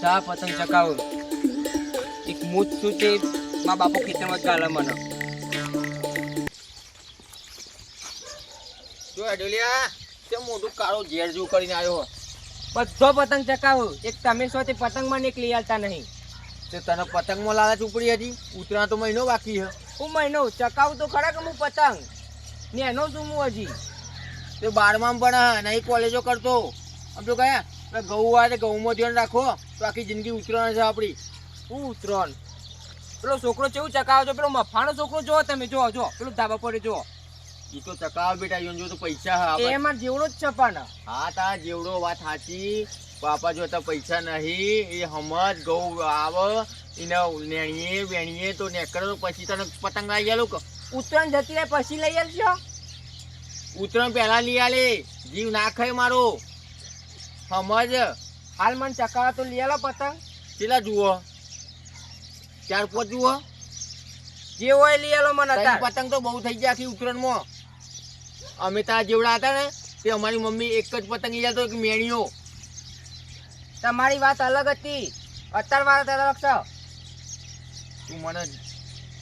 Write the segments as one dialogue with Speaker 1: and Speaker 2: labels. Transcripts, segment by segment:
Speaker 1: સા પતંગ ચકાવું. એક મૂત શું છે મા બાપો ખેતરમાં જ ગાલે મને
Speaker 2: જો અડોલિયા તે મોટું કાળો ઝેર જેવું કરીને આવ્યો
Speaker 1: બધો પતંગ ચકાવું. એક તમે છો તે પતંગમાં ને એક લઈ આવતા નહીં.
Speaker 2: તે તને પતંગમાં લાલચ ઉપડી હતી? ઉતરા તો મહિનો બાકી છે
Speaker 1: હું મહિનો? ચકાવું તો ખરા કે હું પતંગ? ને એનો શું હું હજી.
Speaker 2: તે બારમામ પણ નહીં કોલેજો કરતો. આમ તો કયા આપણે ઘઉં આવે ઘઉંમાં ધ્યાન રાખો તો આખી જિંદગી ઉતરવાની છે આપણી.
Speaker 1: શું ઉતરોન પેલો છોકરો કેવું ચકાવો છો? પેલો મફાનો છોકરો જો તમે જો જો પેલો ધાબા પર જો
Speaker 2: એ તો ચકાવ બેટા યોન તો પૈસા હા
Speaker 1: એમાં જેવડો જ છપાના.
Speaker 2: હા તા જેવડો વાત સાચી. બાપા જો તો પૈસા નહીં. એ હમજ ઘઉં આવે એને નેણીએ વેણીએ તો નેકળો તો પછી તને પતંગ લઈ ગયા કે?
Speaker 1: ઉત્તરાયણ જતી રહે પછી લઈ આવજો
Speaker 2: ઉત્તરાયણ પહેલાં લઈ આલે. જીવ ના ખાય મારો. સમજ
Speaker 1: હાલ મને ચકાવા તો લઈ આલો પતંગ.
Speaker 2: કેટલા જુઓ? ચાર પાંચ જુઓ?
Speaker 1: જે હોય લઈ આલો મને
Speaker 2: પતંગ તો બહુ થઈ ગયા આખી ઉત્તરાયણમાં. અમે ત્યાં જેવડા હતા ને તે અમારી મમ્મી એક જ પતંગ લઈ આવતો એક મેણીઓ
Speaker 1: તમારી વાત અલગ હતી. અત્યાર વાત અલગ છો.
Speaker 2: તું મને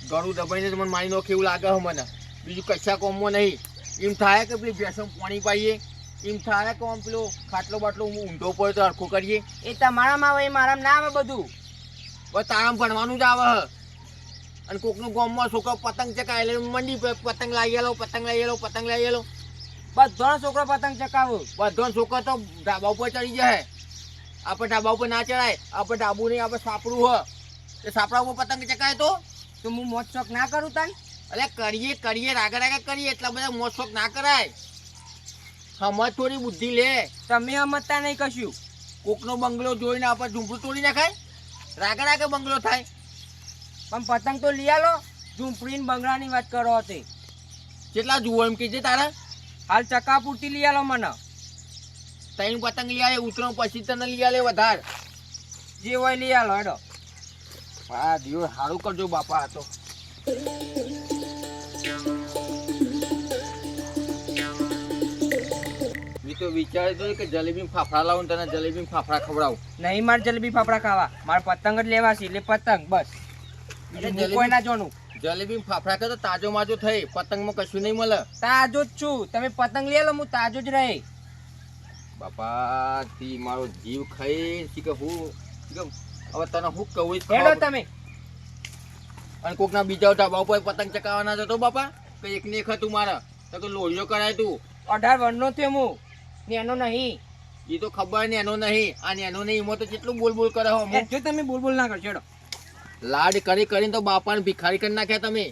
Speaker 2: ગળું દબાઈને મને મારી નાખે એવું લાગે છે મને. બીજું કશા કોમમાં નહીં. એમ થાય કે પેલી ભેંસો પાણી પાઈએ. એમ થાય કે આમ પેલો ખાટલો બાટલો હું ઊંધો પડે તો હરખો કરીએ?
Speaker 1: એ તમારામાં આવે એ મારામાં ના આવે બધું.
Speaker 2: બસ તારામ ભણવાનું જ આવે હ. અને કોકનું ગામમાં છોકરો પતંગ એટલે મંડી પતંગ લાવી લો પતંગ લાવી લો પતંગ લાવી લો
Speaker 1: બધો છોકરો પતંગ ચકાવો
Speaker 2: બધો છોકરો તો ઢાબા ઉપર ચડી જાય આપણે ઢાબા ઉપર ના ચડાય. આપણે ઢાબુ નહીં આપણે સાપડું હોય તો સાપડા ઉપર પતંગ ચકાય તો?
Speaker 1: તો હું મોજ શોખ ના કરું તને?
Speaker 2: એટલે કરીએ કરીએ રાગે રાગે કરીએ. એટલા બધા મોજ શોખ ના કરાય. સમજ થોડી બુદ્ધિ લે.
Speaker 1: તમે સમજતા નહીં કશું.
Speaker 2: કોકનો બંગલો જોઈને આપણે ઝૂંપડું તોડી નાખાય? રાગે રાગે બંગલો થાય.
Speaker 1: પણ પતંગ તો લઈ આલો. ઝૂંપડી બંગલાની વાત કરો હતી
Speaker 2: કેટલા જુઓ એમ કીધે તારે?
Speaker 1: હાલ ચકા પૂરતી લઈ આલો મને.
Speaker 2: ત્રણ પતંગ લઈ આવે ઉતરણ પછી તને લઈ આવે વધારે.
Speaker 1: જે હોય લઈ આલો હેડો.
Speaker 2: હા દીવ સારું કરજો બાપા આ તો મેં તો વિચાર્યું હતું કે જલેબી ફાફડા લાવું તને જલેબી ફાફડા ખવડાવું.
Speaker 1: નહીં મારે જલેબી ફાફડા ખાવા. મારે પતંગ જ લેવા છે એટલે પતંગ બસ. કોઈ ના જોનું?
Speaker 2: જલેબી ફાફડા કરતો તાજો માજો થઈ પતંગમાં કશું નહીં મળે.
Speaker 1: તાજો જ છું. તમે પતંગ લઈ લો હું તાજો જ રહે.
Speaker 2: બાપા તી મારો જીવ ખાઈ કે હું હવે તને હું કહું
Speaker 1: હેડો તમે.
Speaker 2: અને કોકના બીજા ઢાબા ઉપર પતંગ ચકાવવાના જતો બાપા કે એક ને એક હતું મારા. તો કે લોહીઓ કરાય તું.
Speaker 1: અઢાર વર્ષનો થયો હું. ને એનો નહીં.
Speaker 2: એ તો ખબર ને એનો નહીં. આ એનો નહીં એમાં તો કેટલું બોલ બોલ કરે હો
Speaker 1: જો તમે બોલ બોલ ના કરશો
Speaker 2: લાડ કરી કરીને તો બાપાને ભિખારી કરી નાખ્યા તમે.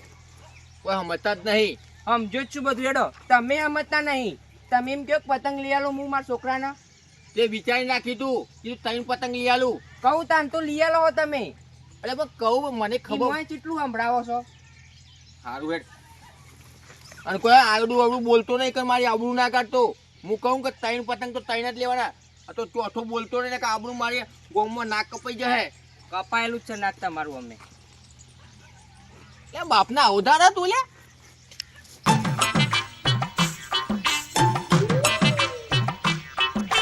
Speaker 2: કોઈ સમજતા જ નહીં.
Speaker 1: સમજો જ છું બધું એડો તમે સમજતા નહીં. તમે એમ કહો કે પતંગ લઈ આલો હું મારા છોકરાના?
Speaker 2: તે વિચારી નાખી તું કીધું ત્રણ પતંગ લઈ આલું.
Speaker 1: કહું તાન તો લઈ આલો તમે.
Speaker 2: અરે પણ કહું મને ખબર
Speaker 1: હોય કેટલું સંભળાવો છો.
Speaker 2: સારું હેડ. અને કોઈ આવડું આવડું બોલતો નહીં કે મારી આવડું ના કાઢતો. હું કહું કે ત્રણ પતંગ તો ત્રણ જ લેવાના. આ તો ચોથો બોલતો ને કે આબરું મારી ગોમમાં નાક કપાઈ જશે.
Speaker 1: કપાયેલું જ છે નાક તમારું અમે.
Speaker 2: લે બાપના અવધારા તું લે.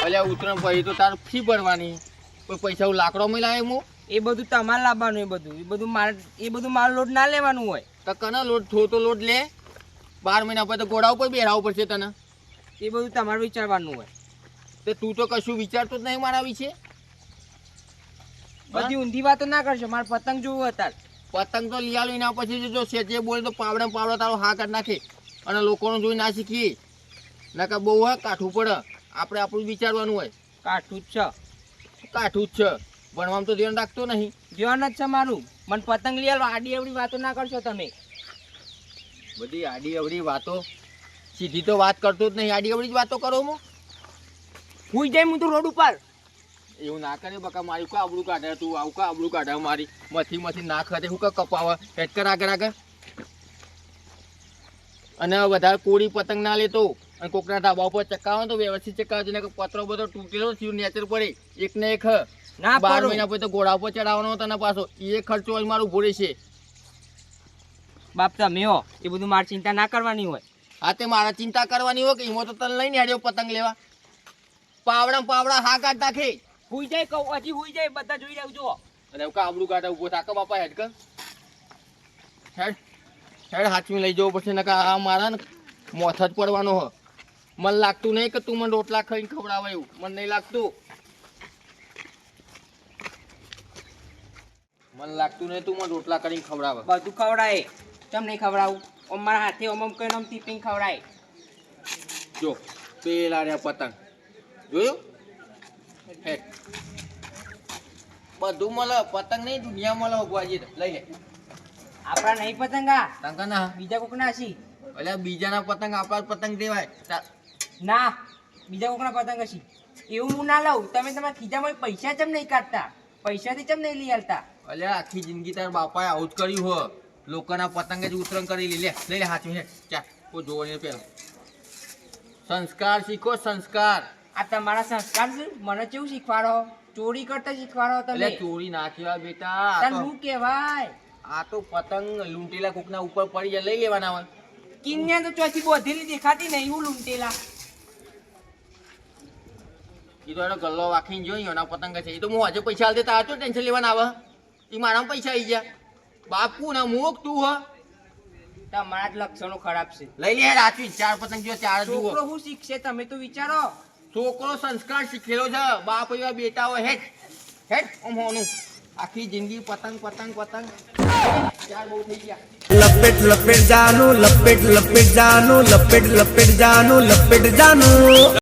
Speaker 2: અલ્યા ઉતરણ પછી તો તાર ફી ભરવાની. કોઈ પૈસા હું લાકડો માં લાવે હું?
Speaker 1: એ બધું તમારે લાવવાનું એ બધું. એ બધું મારે એ બધું મારો લોડ ના લેવાનું હોય.
Speaker 2: તો કના લોટ? થોતો લોટ લે. બાર મહિના પછી તો ઘોડા ઉપર બેરાવું પડશે તને.
Speaker 1: એ બધું તમારે વિચારવાનું હોય.
Speaker 2: તો તું તો કશું વિચારતો જ નહીં મારા વિશે?
Speaker 1: બધી ઊંધી વાતો ના કરશો મારે પતંગ જોવું અત્યારે.
Speaker 2: પતંગ તો લઈ આલો એના પછી જો સેજે બોલે તો પાવડે પાવડો તારો હા કરી નાખે. અને લોકોનું જોઈ ના શીખીએ. નકર બહુ હા કાઠું પડે. આપણે આપણું વિચારવાનું હોય.
Speaker 1: કાઠું જ છે.
Speaker 2: કાઠું જ છે. ભણવામાં તો ધ્યાન રાખતો નહીં.
Speaker 1: ધ્યાન જ છે મારું. મને પતંગ લઈ આલો આડી અવડી વાતો ના કરશો તમે.
Speaker 2: બધી આડી અવડી વાતો સીધી તો વાત કરતો જ નહીં આડી અવળી જ વાતો કરો હું.
Speaker 1: હું જાય હું તો રોડ ઉપર.
Speaker 2: એવું ના કરે બકા મારી કા આબડું કાઢે તું આવું કા આબડું કાઢે મારી મથી મથી ના ખાતે હું કા કપાવા? હેટ કર આગળ આગળ. અને વધારે કોળી પતંગ ના લેતો. અને કોકના ધાબા ઉપર ચકાવો તો વ્યવસ્થિત ચકાવો ને પત્રો બધો તૂટેલો થયું નેચર પડે. એક ને એક.
Speaker 1: ના
Speaker 2: બાર મહિના પછી તો ઘોડા ઉપર ચડાવવાનો તને પાછો. એ ખર્ચો જ મારું ભૂલે છે.
Speaker 1: બાપ તમે હો એ બધું મારે ચિંતા ના કરવાની હોય.
Speaker 2: હા તે મારા ચિંતા કરવાની હોય કે એમાં તો તને લઈને હેડ્યો પતંગ લેવા. પાવડા પાવડા હા કાઢ નાખે.
Speaker 1: હુઈ જાય કહું હજી હુઈ જાય બધા જોઈ રહ્યું જો
Speaker 2: અને એવું કાબડું કાઢે ઊભો થાક બાપા હેડ કર. હેડ હેડ હાથમી લઈ જવો પછી નકા આ મારા ને મોથ જ પડવાનો હ. મને લાગતું નહીં કે તું મને રોટલા ખાઈને ખવડાવે એવું. મને નહીં લાગતું. મને લાગતું નહીં તું મને રોટલા કરીને ખવડાવે.
Speaker 1: બધું ખવડાવે. તમ નહીં ખવડાવું? અમારા હાથે ઓમ ઓમ કહીને ઓમ ટીપિંગ ખવડાય
Speaker 2: જો પેલા રે પતંગ જોયું હેડ બધું મળે પતંગ નહીં દુનિયા મળે જઈએ લઈ લે
Speaker 1: આપણા નહીં પતંગ
Speaker 2: આ તંગ ના
Speaker 1: બીજા કોકના હશી
Speaker 2: એટલે બીજાના પતંગ આપણા પતંગ દેવાય
Speaker 1: ના બીજા કોકના પતંગ હશી એવું હું ના લઉં તમે તમારા ખીજામાં પૈસા ચમ નહીં કાઢતા પૈસાથી ચમ નહીં લઈ હાલતા
Speaker 2: એટલે આખી જિંદગી તાર બાપાએ આવું જ કર્યું હો લોકોના પતંગ જ ઉતરણ કરી લે લે લઈ લે હાથ મિનિટ ચાલ કોઈ જોવો નહીં પેલો. સંસ્કાર શીખો સંસ્કાર.
Speaker 1: આ તમારા સંસ્કાર મને કેવું શીખવાડો? ચોરી કરતા શીખવાડો તમે.
Speaker 2: ચોરી ના કહેવાય બેટા
Speaker 1: શું કહેવાય?
Speaker 2: આ તો પતંગ લૂંટેલા કોકના ઉપર પડી જાય લઈ લેવાના હોય.
Speaker 1: કિન્યા તો ચોથી બોધેલી દેખાતી નહીં હું લૂંટેલા.
Speaker 2: એ તો એનો ગલ્લો વાખીને જોઈ એના પતંગ છે. એ તો હું આજે પૈસા હાલ દેતા આ તો ટેન્શન લેવાના આવે? એ મારા પૈસા આવી ગયા. બાપુ ના મુખ તું હ.
Speaker 1: તમારા જ લક્ષણો ખરાબ છે.
Speaker 2: લઈ લે રાચી ચાર પતંગ જો ચાર જુઓ.
Speaker 1: છોકરો શું શીખશે તમે તો વિચારો.
Speaker 2: છોકરો સંસ્કાર શીખેલો છે બાપ એવા બેટા હોય હેઠ હેઠ ઓમ હોનું. આખી જિંદગી પતંગ પતંગ પતંગ. ચાર બહુ થઈ ગયા.
Speaker 3: લપેટ લપેટ જાનું લપેટ લપેટ જાનું લપેટ લપેટ જાનું લપેટ જાનું.